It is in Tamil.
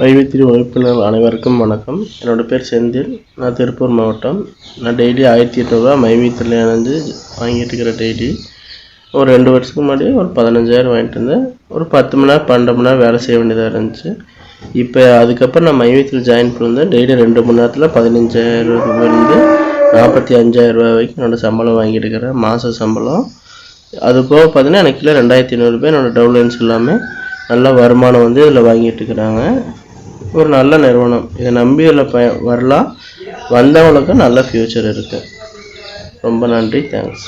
வைவித்திரி உறுப்பினர் அனைவருக்கும் வணக்கம். என்னோடய பேர் செந்தில். நான் திருப்பூர் மாவட்டம். நான் டெய்லி ஆயிரத்தி எட்நூறுவா மைவீத்தில் இணைந்து வாங்கிட்டு டெய்லி ஒரு ரெண்டு வருஷத்துக்கு முன்னாடி ஒரு பதினஞ்சாயிரம் வாங்கிட்டு இருந்தேன். ஒரு பத்து மணி நேரம் பன்னெண்டு மணி நேரம் வேலை செய்ய வேண்டியதாக இருந்துச்சு. இப்போ அதுக்கப்புறம் நான் மைவித்தில் ஜாயின் பண்ணியிருந்தேன் டெய்லி ரெண்டு மணி நேரத்தில் பதினஞ்சாயிரம் ரூபாயிலேருந்து நாற்பத்தி அஞ்சாயிரம் ரூபாய் வரைக்கும் என்னோடய சம்பளம் வாங்கிட்டு இருக்கிறேன் மாத சம்பளம். அது போக பார்த்தீங்கன்னா எனக்கு கிலோ ரெண்டாயிரத்தி ஐநூறுரூபா என்னோட டவுன்லைன்ஸ் எல்லாமே நல்ல வருமானம் வந்து இதில் வாங்கிட்டு இருக்கிறாங்க ஒரு நல்ல நிறுவனம். இதை நம்பி இதில் ப வரலாம். வந்தவங்களுக்கு நல்ல ஃப்யூச்சர் இருக்குது ரொம்ப நன்றி. தேங்க்ஸ்